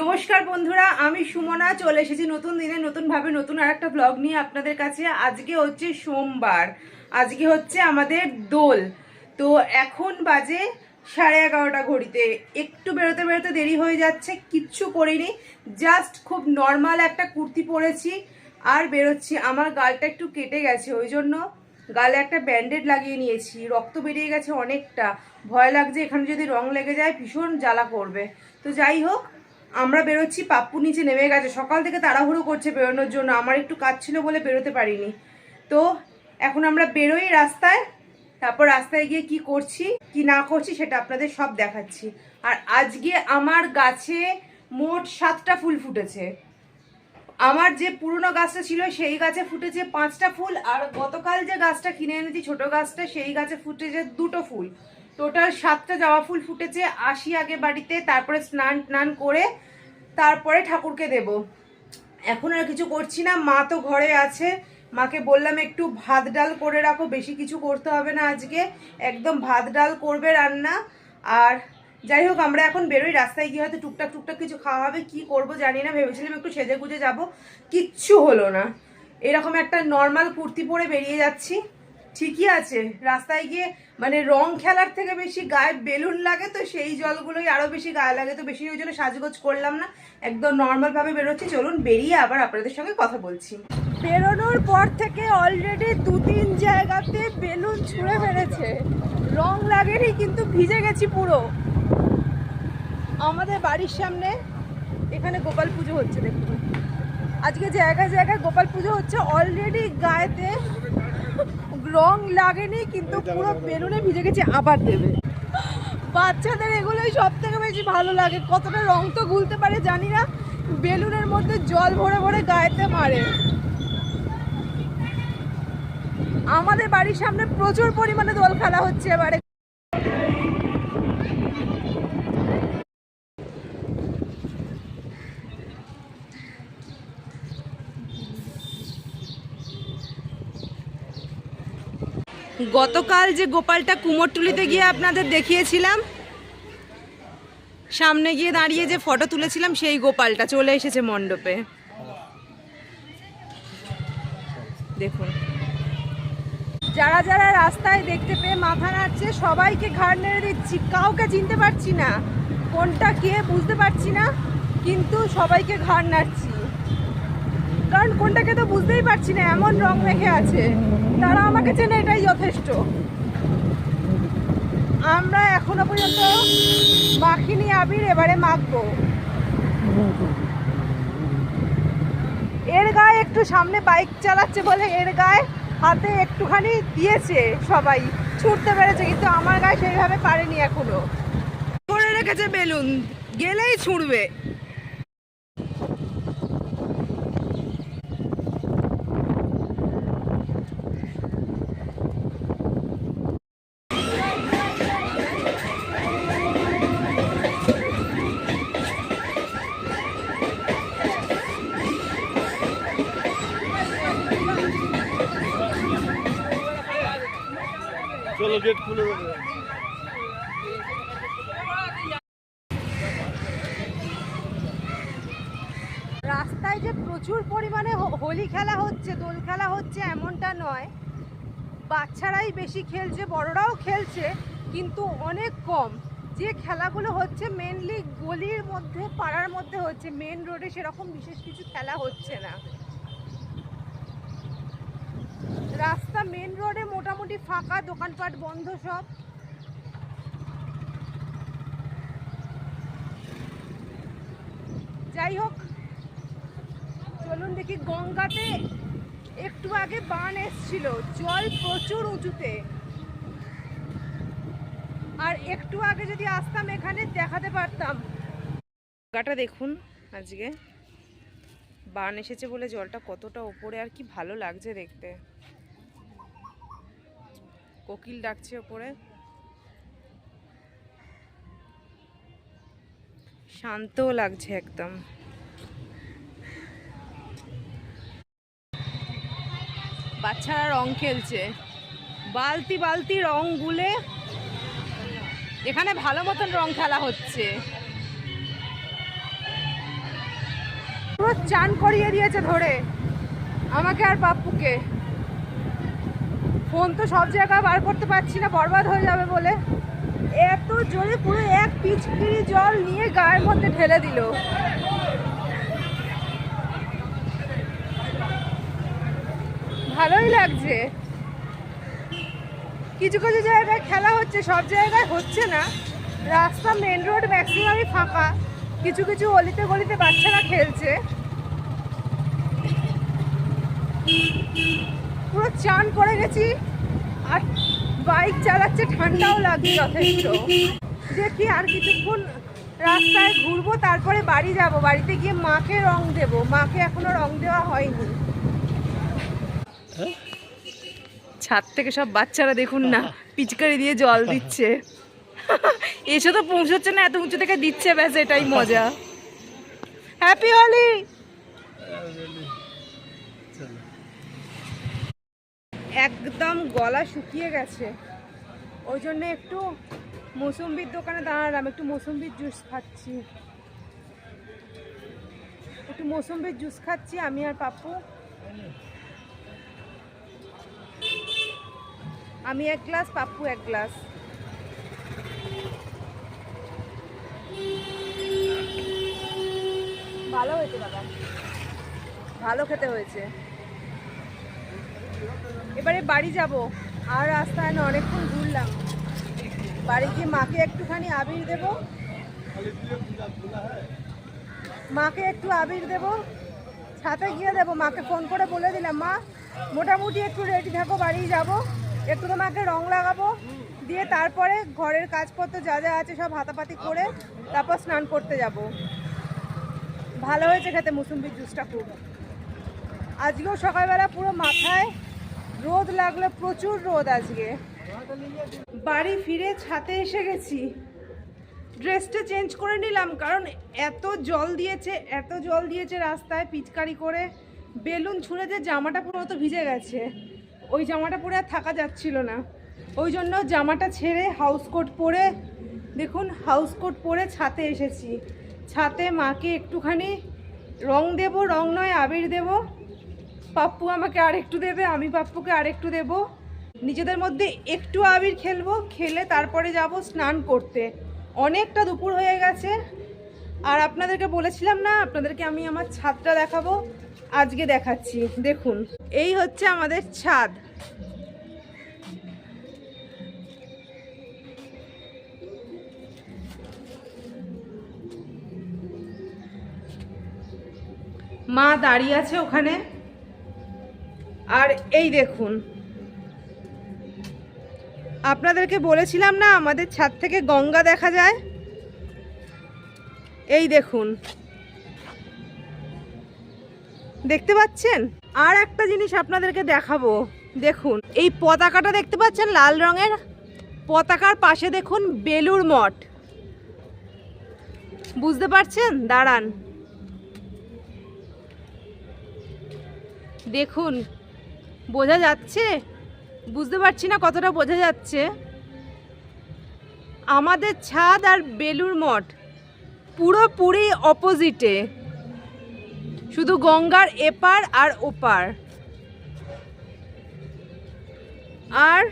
নমস্কার বন্ধুরা, আমি সুমনা, চলে এসেছি নতুন দিনে, নতুনভাবে নতুন আর একটা ব্লগ নিয়ে আপনাদের কাছে। আজকে হচ্ছে সোমবার, আজকে হচ্ছে আমাদের দোল। তো এখন বাজে সাড়ে এগারোটা ঘড়িতে। একটু বেরোতে বেরোতে দেরি হয়ে যাচ্ছে, কিচ্ছু করিনি। জাস্ট খুব নর্মাল একটা কুর্তি পরেছি আর বেরোচ্ছি। আমার গালটা একটু কেটে গেছে, ওই জন্য গালে একটা ব্যান্ডেড লাগিয়ে নিয়েছি। রক্ত বেরিয়ে গেছে অনেকটা। ভয় লাগছে, এখানে যদি রং লেগে যায়, ভীষণ জ্বালা করবে। তো যাই হোক আমরা বেরোচ্ছি, পাপ্পু নিচে নেমে গেছে। সকাল থেকে তাড়াহুড়ো করছে বেরোনোর জন্য, আমার একটু কাজ ছিল বলে বেরোতে পারিনি। তো এখন আমরা বেরোই রাস্তায়, তারপর রাস্তায় গিয়ে কি করছি, কি না করছি সেটা আপনাদের সব দেখাচ্ছি। আর আজকে আমার গাছে মোট সাতটা ফুল ফুটেছে। আমার যে পুরনো গাছটা ছিল সেই গাছে ফুটেছে পাঁচটা ফুল, আর গতকাল যে গাছটা কিনে এনেছি ছোট গাছটা, সেই গাছে ফুটেছে দুটো ফুল। টোটাল সাতটা জবা ফুল ফুটেছে, আসি আগে বাড়িতে, তারপরে স্নান টান করে তারপরে ঠাকুরকে দেব। এখন আর কিছু করছি না, মা তো ঘরে আছে, মাকে বললাম একটু ভাত ডাল করে রাখো, বেশি কিছু করতে হবে না আজকে, একদম ভাত ডাল করবে রান্না, আর যাই হোক, আমরা এখন বেরোই, রাস্তায় গিয়ে হয়তো টুকটাক টুকটাক কিছু খাওয়া হবে, কী করব জানি না, ভেবেছিলাম একটু সেজে গুজে যাব, কিচ্ছু হলো না। এরকম একটা নর্মাল কুর্তি পরে বেরিয়ে যাচ্ছি। ঠিকই আছে। রাস্তায় গিয়ে মানে রং খেলার থেকে বেশি গায়ে বেলুন লাগে, তো সেই জলগুলোই আরও বেশি গায়ে লাগে, তো বেশি ওই জন্য সাজগোজ করলাম না। একদম নর্মাল ভাবে বেরোচ্ছি। চলুন বেরিয়ে আবার আপনাদের সঙ্গে কথা বলছি। বেরোনোর পর থেকে অলরেডি দু তিন জায়গাতে বেলুন ছুঁড়ে ফেলেছে। রং লাগেনি, কিন্তু ভিজে গেছি পুরো। আমাদের বাড়ির সামনে এখানে গোপাল পুজো হচ্ছে, দেখুন। আজকে জায়গায় জায়গায় গোপাল পুজো হচ্ছে। অলরেডি গায়েতে রং লাগেনি কিন্তু পুরো বেলুনে ভিজে গেছে আবার দেবে। বাচ্চাদের এগুলোই সব থেকে বেশি ভালো লাগে। কতটা রং তো গুলতে পারে জানি না বেলুনের মধ্যে জল ভরে ভরে গায়েতে মারে। আমাদের বাড়ির সামনে প্রচুর পরিমাণে দোল খেলা হচ্ছে এবারে। গতকাল যে গোপালটা কুমোরটুলিতে গিয়ে আপনাদের দেখিয়েছিলাম, সামনে গিয়ে দাঁড়িয়ে যে ফটো তুলেছিলাম, সেই গোপালটা চলে এসেছে মণ্ডপে। দেখুন। যারা যারা রাস্তায় দেখতে পেয়ে মাথা নাড়ছে, সবাইকে ঘাড় নেড়ে দিচ্ছি। কাউকে চিনতে পারছি না, কোনটা কে বুঝতে পারছি না, কিন্তু সবাইকে ঘাড় নাড়ছি। কারণ কোনটাকে তো বুঝতেই পারছি না, এমন রং মেখে আছে। তারা আমাকে চেনে, এটাই যথেষ্ট। আমরা এখনও পর্যন্ত মাখিনি আবির, এবারে মাখবো। এর গায়ে একটু সামনে বাইক চালাচ্ছে বলে এর গায়ে হাতে একটুখানি দিয়েছে সবাই, ছুটতে পেরেছে, কিন্তু আমার গায়ে সেইভাবে পারেনি এখনও। করে রেখেছে বেলুন, গেলেই ছুঁড়বে গেট খুলে রাস্তায় যে প্রচুর পরিমাণে হোলি খেলা হচ্ছে, দোল খেলা হচ্ছে, এমনটা নয়। বাচ্চারাই বেশি খেলছে, বড়রাও খেলছে, কিন্তু অনেক কম। যে খেলাগুলো হচ্ছে মেনলি গলির মধ্যে, পাড়ার মধ্যে হচ্ছে মেন রোডে সেরকম বিশেষ কিছু খেলা হচ্ছে না। রাস্তা মেন রোডে মোটামুটি ফাঁকা, দোকানপাট বন্ধ সব। যাই হোক, চলুন দেখি গঙ্গাতে একটু আগে বান এসছিল, জল প্রচুর উঁচুতে। আর একটু আগে যদি আসতাম এখানে, দেখাতে পারতাম। গঙ্গাটা দেখুন আজকে। বান এসেছে বলে জলটা কতটা ওপরে আর কি ভালো লাগছে দেখতে। কোকিল ডাকছে ওপরে। শান্তও লাগছে একদম। বাচ্চারা রং খেলছে। বালতি বালতি রং গুলে এখানে ভালো মতন রং খেলা হচ্ছে। পুরো চান করিয়ে দিয়েছে ধরে। আমাকে আর পাপ্পুকে ফোন তো সব জায়গায় বার করতে পারছি না, বরবাদ হয়ে যাবে বলে। এত জোরে পুরো এক পিচকিরি জল নিয়ে গায়ের মধ্যে ঢেলে দিল। ভালোই লাগছে। কিছু কিছু জায়গায় খেলা হচ্ছে, সব জায়গায় হচ্ছে না। রাস্তা মেন রোড ম্যাক্সিমামই ফাঁকা। কিছু কিছু অলিতে গলিতে বাচ্চারা খেলছে। পুরো চান করে গেছি। আর বাইক চালাচ্ছে, ঠান্ডাও লাগছে যথেষ্ট। দেখি আর কিছুক্ষণ রাস্তায় ঘুরবো, তারপরে বাড়ি যাব। বাড়িতে গিয়ে মাকে রং দেব। মাকে এখনও রং দেওয়া হয়নি। ছাদ থেকে সব বাচ্চারা দেখুন না, পিচকারি দিয়ে জল দিচ্ছে। এসে তো পৌঁছচ্ছে না, এত উঁচু থেকে দিচ্ছে, ব্যাস এটাই মজা। হ্যাপি হোলি একদম গলা শুকিয়ে গেছে। ওই জন্য একটু মৌসুম্বির দোকানে দাঁড়ালাম, একটু মৌসুম্বির জুস খাচ্ছি। একটু মৌসুম্বির জুস খাচ্ছি, আমি আর পাপ্পু আমি এক গ্লাস পাপ্পু এক গ্লাস। ভালো হয়েছে দাদা ভালো খেতে হয়েছে। এবারে বাড়ি যাব। আর রাস্তায় না অনেকক্ষণ ঘুরলাম। বাড়ি গিয়ে মাকে একটুখানি আবির দেব। মাকে একটু আবির দেব। ছাতে গিয়ে দেবো। মাকে ফোন করে বলে দিলাম, মা, মোটামুটি একটু রেডি থাকো বাড়ি যাব। একটু তো মাকে রং লাগাবো। দিয়ে তারপরে ঘরের কাজপত্র যা যা আছে সব হাতাপাতি করে তারপর স্নান করতে যাব। ভালো হয়েছে খেতে, মুসুম্বির জুসটা খুব। আজকেও সকালবেলা পুরো মাথায় রোদ লাগল প্রচুর রোদ আজকে। বাড়ি ফিরে ছাতে এসে গেছি। ড্রেসটা চেঞ্জ করে নিলাম, কারণ এত জল দিয়েছে, এত জল দিয়েছে রাস্তায় পিচকারি করে। বেলুন ছুঁড়েছে জামাটা পুরো তো ভিজে গেছে। ওই জামাটা পরে আর থাকা যাচ্ছিল না। ওই জন্য জামাটা ছেড়ে হাউস কোট পরে, দেখুন হাউস কোট পরে ছাতে এসেছি। ছাতে মাকে একটুখানি রং দেব, রং নয়, আবির দেবো। পাপ্পু আমাকে আর একটু দেবে, আমি পাপ্পুকে আর একটু দেবো। নিজেদের মধ্যে একটু আবির খেলব, খেলে তারপরে যাব স্নান করতে। অনেকটা দুপুর হয়ে গেছে। আর আপনাদেরকে বলেছিলাম না, আপনাদেরকে আমি আমার ছাদটা দেখাবো, আজকে দেখাচ্ছি। দেখুন, এই হচ্ছে আমাদের ছাদ। মা দাঁড়িয়ে আছে ওখানে। আর এই দেখুন। আপনাদেরকে বলেছিলাম না, আমাদের ছাদ থেকে গঙ্গা দেখা যায়? এই দেখুন। দেখতে পাচ্ছেন? আর একটা জিনিস আপনাদেরকে দেখাবো। দেখুন, এই পতাকাটা দেখতে পাচ্ছেন লাল রঙের? পতাকার পাশে দেখুন বেলুর মঠ। বুঝতে পারছেন? দাঁড়ান। দেখুন বোঝা যাচ্ছে? বুঝতে পারছি না কতটা বোঝা যাচ্ছে। আমাদের ছাদ আর বেলুর মঠ পুরোপুরি অপোজিটে শুধু গঙ্গার এপার আর ওপার। আর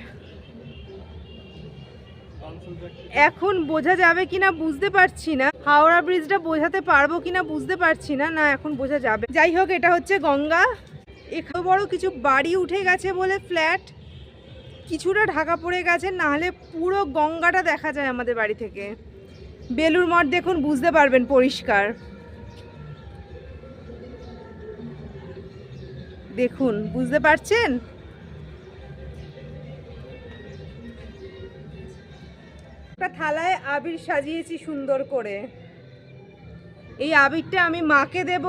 এখন বোঝা যাবে কিনা বুঝতে পারছি না। হাওড়া ব্রিজটা বোঝাতে পারব কিনা বুঝতে পারছি না। না, এখন বোঝা যাবে। যাই হোক, এটা হচ্ছে গঙ্গা। এখানে বড় কিছু বাড়ি উঠে গেছে বলে ফ্ল্যাট, কিছুটা ঢাকা পড়ে গেছে, নাহলে পুরো গঙ্গাটা দেখা যায় আমাদের বাড়ি থেকে। বেলুর মঠ দেখুন, বুঝতে পারবেন পরিষ্কার। দেখুন, বুঝতে পারছেন? একটা থালায় আবির সাজিয়েছি সুন্দর করে। এই আবিরটা আমি মাকে দেব,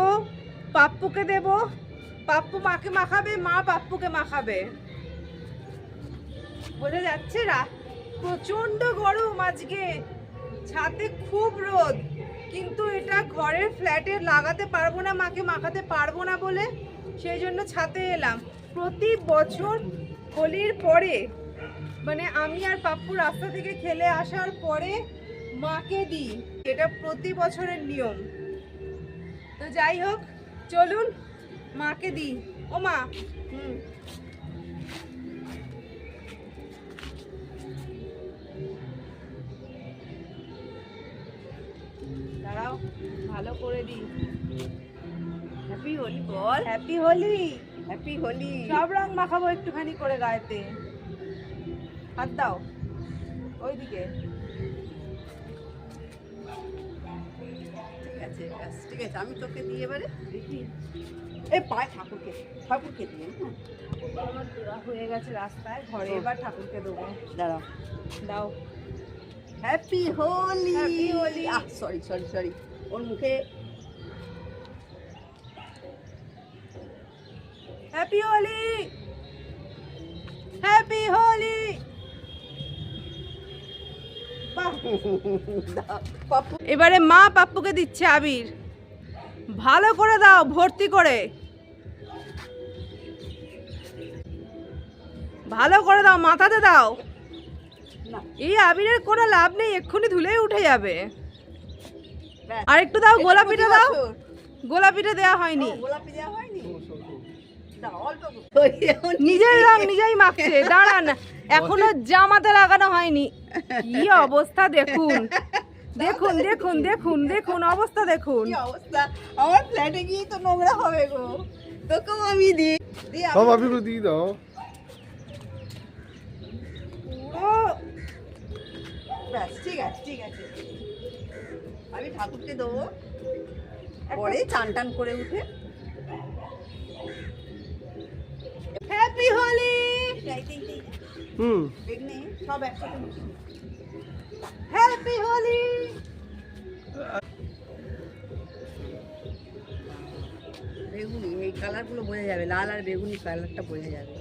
পাপ্পুকে দেব পাপ্পু মাকে মাখাবে, মা পাপ্পুকে মাখাবে। বোঝা যাচ্ছে রা প্রচণ্ড গরম আজকে। ছাদে খুব রোদ, কিন্তু এটা ঘরের ফ্ল্যাটে লাগাতে পারব না, মাকে মাখাতে পারব না বলে। সেই জন্য ছাদে এলাম। প্রতি বছর হোলির পরে মানে আমি আর পাপ্পু রাস্তা থেকে খেলে আসার পরে মাকে দিই। এটা প্রতি বছরের নিয়ম। তো যাই হোক, চলুন মাকে দি ও মা। হুম। দাঁড়াও ভালো করে দি হ্যাপি হোলি বল। হ্যাপি হোলি হ্যাপি হোলি সব রং মাখাবো একটুখানি করে গায়েতে। হাত দাও। ওইদিকে। আছে ব্যাস ঠিক আছে আমি তোকে দিয়ে এবারে এই পায় ঠাকুরকে ঠাকুরকে দিয়ে হ্যাঁ আমার হয়ে গেছে রাস্তায় ঘরে এবার ঠাকুরকে দেবো। দাঁড়াও। দাও। Happy Holi Happy Holi! আহ সরি সরি সরি ওর মুখে হ্যাপি হোলি হ্যাপি হোলি বাহ, দাও, পাপ্পু এবারে মা পাপ্পুকে দিচ্ছে আবির। ভালো করে দাও ভর্তি করে। ভালো করে দাও মাথাতে দাও। এই আবিরের কোনো লাভ নেই এক্ষুনি ধুলেই উঠে যাবে। আর একটু দাও গোলাপিটা দাও। গোলাপিটা দেওয়া হয়নি। নিজের রং নিজেই মাখছে দাঁড়ান। এখনও জামাতে লাগানো হয়নি। কি অবস্থা দেখুন। দেখুন দেখুন দেখুন দেখুন অবস্থা দেখুন। অবস্থা? আমার ফ্ল্যাটে গিয়ে তো নোংরা হবে গো। তোকেও আমি দিই। দিই আমি- সব দিয়ে দাও। ব্যাস ঠিক আছে ঠিক আছে। আমি ঠাকুরকে দেবো। পরে চান টান করে উঠে। হ্যাপি হোলি হুম। বেগনে সব একসাথে মিশিয়ে। হ্যাপি হোলি বেগুনি, এই কালারগুলো বোঝা যাবে, লাল আর বেগুনি কালারটা বোঝা যাবে।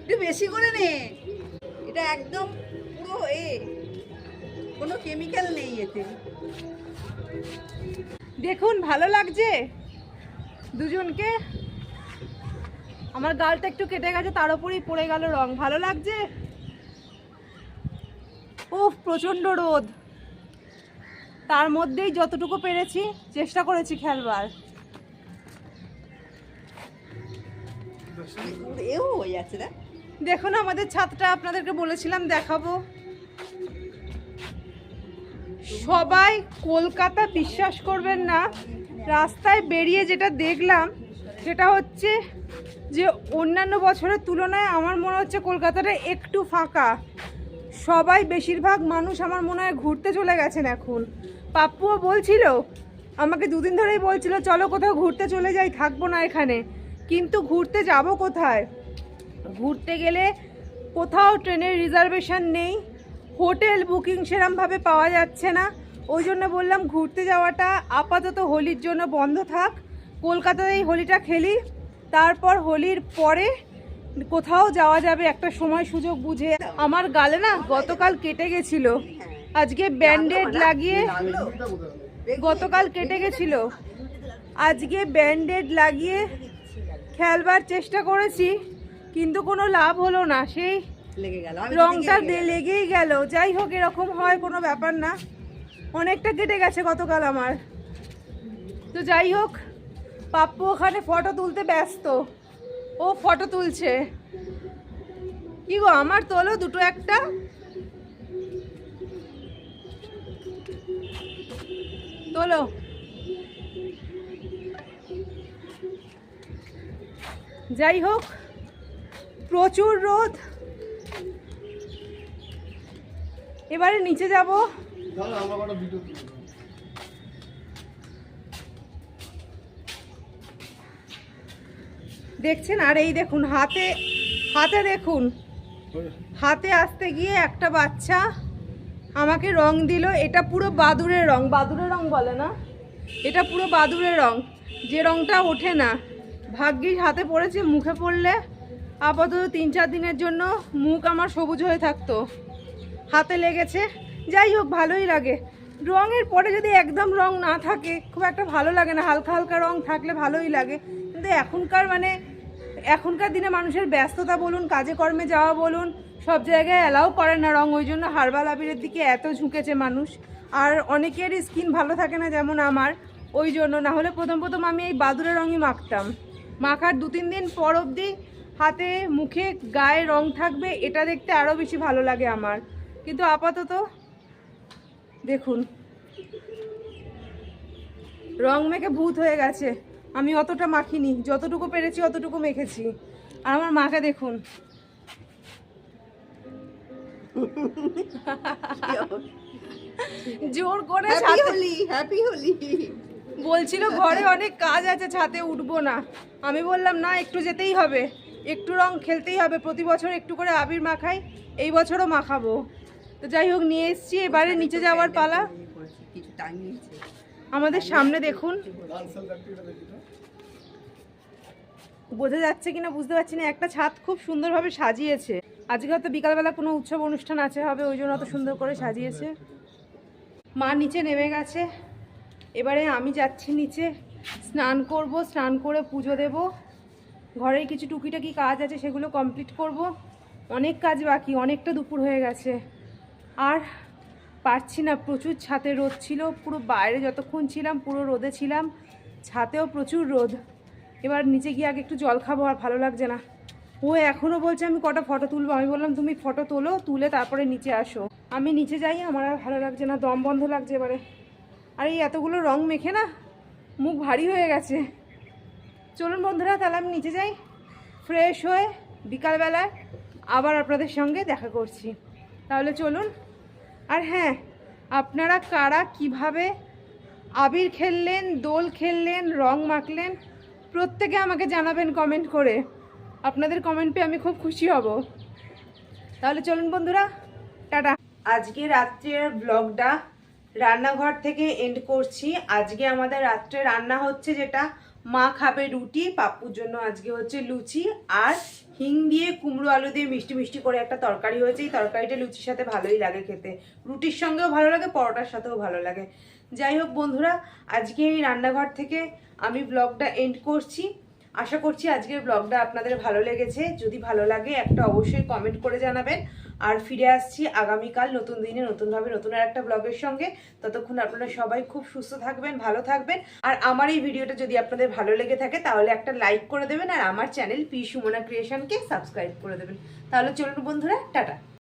একটু বেশি করে নে। এটা একদম পুরো এ, কোনো কেমিক্যাল নেই এতে। দেখুন, ভালো লাগছে দুজনকে? আমার গালটা একটু কেটে গেছে তার উপরেই পড়ে গেল রং। ভালো লাগছে? উফ প্রচণ্ড রোদ। তার মধ্যেই যতটুকু পেরেছি চেষ্টা করেছি খেলবার। দেখুন আমাদের ছাদটা আপনাদেরকে বলেছিলাম দেখাবো। সবাই কলকাতা বিশ্বাস করবেন না রাস্তায় বেরিয়ে যেটা দেখলাম সেটা হচ্ছে যে অন্যান্য বছরের তুলনায় আমার মনে হচ্ছে কলকাতাটা একটু ফাঁকা। সবাই বেশিরভাগ মানুষ আমার মনে হয় ঘুরতে চলে গেছেন এখন। পাপ্পুও বলছিল, আমাকে দুদিন ধরেই বলছিল, চলো কোথাও ঘুরতে চলে যাই, থাকব না এখানে। কিন্তু ঘুরতে যাব কোথায়? ঘুরতে গেলে কোথাও ট্রেনের রিজার্ভেশন নেই, হোটেল বুকিং সেরমভাবে পাওয়া যাচ্ছে না। ওই জন্য বললাম, ঘুরতে যাওয়াটা আপাতত হোলির জন্য বন্ধ থাক। কলকাতাতেই হোলিটা খেলি। তারপর হোলির পরে কোথাও যাওয়া যাবে একটা সময় সুযোগ বুঝে। আমার গালে না গতকাল কেটে গেছিল। আজকে ব্যান্ডেড লাগিয়ে গতকাল কেটে গেছিল। আজকে ব্যান্ডেড লাগিয়ে খেলবার চেষ্টা করেছি কিন্তু কোনো লাভ হলো না। সেই রংটা লেগেই গেল। যাই হোক এরকম হয় কোনো ব্যাপার না। অনেকটা কেটে গেছে গতকাল আমার। তো যাই হোক পাপ্পু ওখানে ফটো তুলতে ব্যস্ত। ও ফটো তুলছে। কি গো, আমার তোলো দুটো একটা? তোলো। যাই হোক, প্রচুর রোদ। এবারে নিচে যাব তাহলে আমরা একটা ভিডিও তুলি দেখছেন? আর এই দেখুন, হাতে হাতে দেখুন। হাতে আসতে গিয়ে একটা বাচ্চা আমাকে রং দিল। এটা পুরো বাদুরের রং। বাদুরের রং বলে না? এটা পুরো বাদুরের রং। যে রংটা ওঠে না। ভাগ্যিস হাতে পড়েছে, মুখে পড়লে আপাতত তিন চার দিনের জন্য মুখ আমার সবুজ হয়ে থাকতো। হাতে লেগেছে। যাই হোক, ভালোই লাগে। রঙের পরে যদি একদম রং না থাকে, খুব একটা ভালো লাগে না। হালকা হালকা রং থাকলে ভালোই লাগে। কিন্তু এখনকার মানে এখনকার দিনে মানুষের ব্যস্ততা বলুন, কাজে কর্মে যাওয়া বলুন, সব জায়গায় অ্যালাউ করে না রং। ওই জন্য হার্বাল আবিরের দিকে এত ঝুঁকেছে মানুষ। আর অনেকেরই স্কিন ভালো থাকে না যেমন আমার। ওই জন্য না হলে প্রথম প্রথম আমি এই বাদুরের রঙই মাখতাম। মাখার দু তিন দিন পর অবধি হাতে, মুখে, গায়ে রং থাকবে, এটা দেখতে আরও বেশি ভালো লাগে আমার। কিন্তু আপাতত, দেখুন। রং মেখে ভূত হয়ে গেছে। আমি অতটা মাখিনি যতটুকু পেরেছি অতটুকু মেখেছি। আর আমার মাকে দেখুন। জোর করে হ্যাপি হোলি বলছিল ঘরে অনেক কাজ আছে ছাদে উঠবো না। আমি বললাম না একটু যেতেই হবে। একটু রং খেলতেই হবে। প্রতি বছর একটু করে আবির মাখাই এই বছরও মাখাবো। তো যাই হোক নিয়ে এসছি এবারে নিচে যাওয়ার পালা। কিছু টাইম নিয়েছে। আমাদের সামনে দেখুন লাল সাল কাটতে এটা দেখি তো। বোঝা যাচ্ছে কিনা বুঝতে পারছি না। একটা ছাদ খুব সুন্দরভাবে সাজিয়েছে। আজকে হয়তো বিকালবেলা কোনো উৎসব অনুষ্ঠান আছে হবে, ওই জন্য অত সুন্দর করে সাজিয়েছে। মা নিচে নেমে গেছে। এবারে আমি যাচ্ছি নিচে। স্নান করব, স্নান করে পুজো দেব। ঘরের কিছু টুকিটাকি কাজ আছে, সেগুলো কমপ্লিট করব। অনেক কাজ বাকি, অনেকটা দুপুর হয়ে গেছে। আর পারছি না, প্রচুর ছাতে রোদ ছিল, পুরো বাইরে যতক্ষণ ছিলাম, পুরো রোদে ছিলাম। ছাতেও প্রচুর রোদ। এবার নিচে গিয়ে আগে একটু জল খাব আর ভালো লাগছে না। ও এখনও বলছে আমি কটা ফটো তুলবো। আমি বললাম, তুমি ফটো তোলো, তুলে তারপরে নিচে আসো। আমি নিচে যাই, আমার আর ভালো লাগছে না, দম বন্ধ লাগছে এবারে। আর, এই এতগুলো রং মেখে না, মুখ ভারী হয়ে গেছে। চলুন বন্ধুরা, তাহলে আমি নিচে যাই। ফ্রেশ হয়ে বিকালবেলায় আবার আপনাদের সঙ্গে দেখা করছি। তাহলে চলুন। আর হ্যাঁ আপনারা কারা কীভাবে আবির খেললেন, দোল খেললেন, রং মাখলেন প্রত্যেকে আমাকে জানাবেন কমেন্ট করে। আপনাদের কমেন্ট পেয়ে আমি খুব খুশি হব। তাহলে চলুন বন্ধুরা, টাটা। আজকে রাত্রের ব্লগটা রান্নাঘর থেকে এন্ড করছি। আজকে আমাদের রাত্রে রান্না হচ্ছে যেটা, মা খাবে রুটি, পাপ্পুর জন্য আজকে হচ্ছে লুচি আর হিং দিয়ে কুমড়ো আলু দিয়ে মিষ্টি মিষ্টি করে একটা তরকারি হয়েছে। এই তরকারিটা লুচির সাথে ভালোই লাগে খেতে। রুটির সঙ্গেও ভালো লাগে, পরোটার সাথেও ভালো লাগে। যাই হোক বন্ধুরা, আজকে এই রান্নাঘর থেকে আমি ব্লগটা এন্ড করছি। আশা করছি আজকের ব্লগটা আপনাদের ভালো লেগেছে। যদি ভালো লাগে, একটা অবশ্যই কমেন্ট করে জানাবেন। আর ফিরে আসছি আগামীকাল নতুন দিনে, নতুনভাবে নতুন আর একটা ব্লগের সঙ্গে। ততক্ষণ আপনারা সবাই খুব সুস্থ থাকবেন, ভালো থাকবেন। আর আমার এই ভিডিওটা যদি আপনাদের ভালো লেগে থাকে, তাহলে একটা লাইক করে দেবেন। আর আমার চ্যানেল পি সুমনা ক্রিয়েশনকে সাবস্ক্রাইব করে দেবেন। তাহলে চলুন বন্ধুরা, টাটা।